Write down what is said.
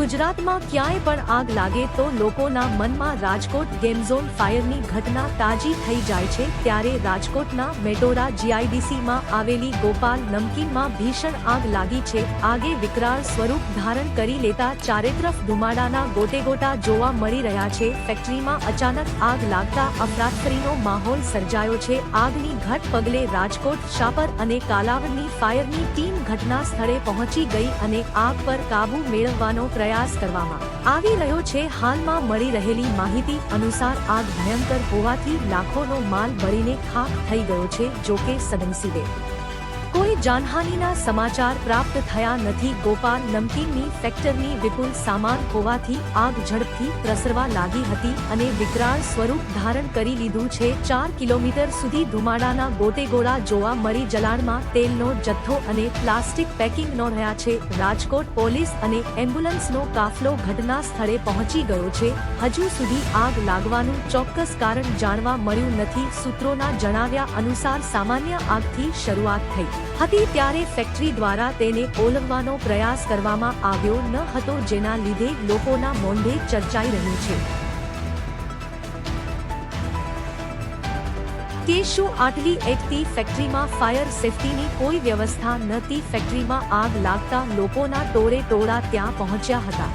ગુજરાતમાં ક્યાંય પણ આગ લાગે તો લોકોના મનમાં રાજકોટ ગેમ ઝોન ફાયરની ઘટના તાજી થઈ જાય છે ત્યારે રાજકોટના મેટોરા જીઆઈડીસીમાં આવેલી ગોપાલ નમકીનમાં ભીષણ આગ લાગી છે. આગે વિકરાળ સ્વરૂપ ધારણ કરી લેતા ચારેતરફ ધુમાડાના ગોટેગોટા જોવા મળી રહ્યા છે. ફેક્ટરીમાં અચાનક આગ લાગતા અફરાતફરીનો માહોલ સર્જાયો છે. આગની ઘટ પગલે રાજકોટ શાપર અને કાલાવડની ફાયરની ટીમ ઘટના સ્થળે પહોંચી ગઈ અને આગ પર કાબુ મેળવવાનો પ્રયાસ કરવામાં આવી રહ્યો છે. હાલમાં મળી રહેલી માહિતી અનુસાર આગ ભયંકર હોવાથી લાખોનો માલ બળીને ખાખ થઈ ગયો છે, જોકે સદનસીબે. કોઈ જાનહાનિના સમાચાર પ્રાપ્ત થયા નથી. ગોપાલ નમકીનની ફેક્ટરની વિપુલ સામાન હોવાથી આગ ઝડપથી પ્રસરવા લાગી હતી અને વિકરાળ સ્વરૂપ ધારણ કરી લીધું છે. ચાર કિલોમીટર સુધી ધુમાડાના ગોટેગોળા જોવા મળી. જલાણમાં તેલનો જથ્થો અને પ્લાસ્ટિક પેકિંગનો રહ્યા છે. રાજકોટ પોલીસ અને એમ્બ્યુલન્સનો કાફલો ઘટના સ્થળે પહોંચી ગયો છે. હજુ સુધી આગ લાગવાનું ચોક્કસ કારણ જાણવા મળ્યું નથી. સૂત્રોના જણાવ્યા અનુસાર સામાન્ય આગથી શરૂઆત થઈ. હતી ત્યારે ફેક્ટરી દ્વારા તેને ઓલવવાનો પ્રયાસ કરવામાં આવ્યો ન હતો, જેના લીધે લોકોના મોંઢે ચર્ચાઈ રહ્યું છે. કે શું આટલી એકથી ફેક્ટરીમાં ફાયર સેફટીની કોઈ વ્યવસ્થા નહોતી, ફેક્ટરીમાં આગ લાગતા લોકોના ટોળે ટોળા ત્યાં પહોંચ્યા હતા.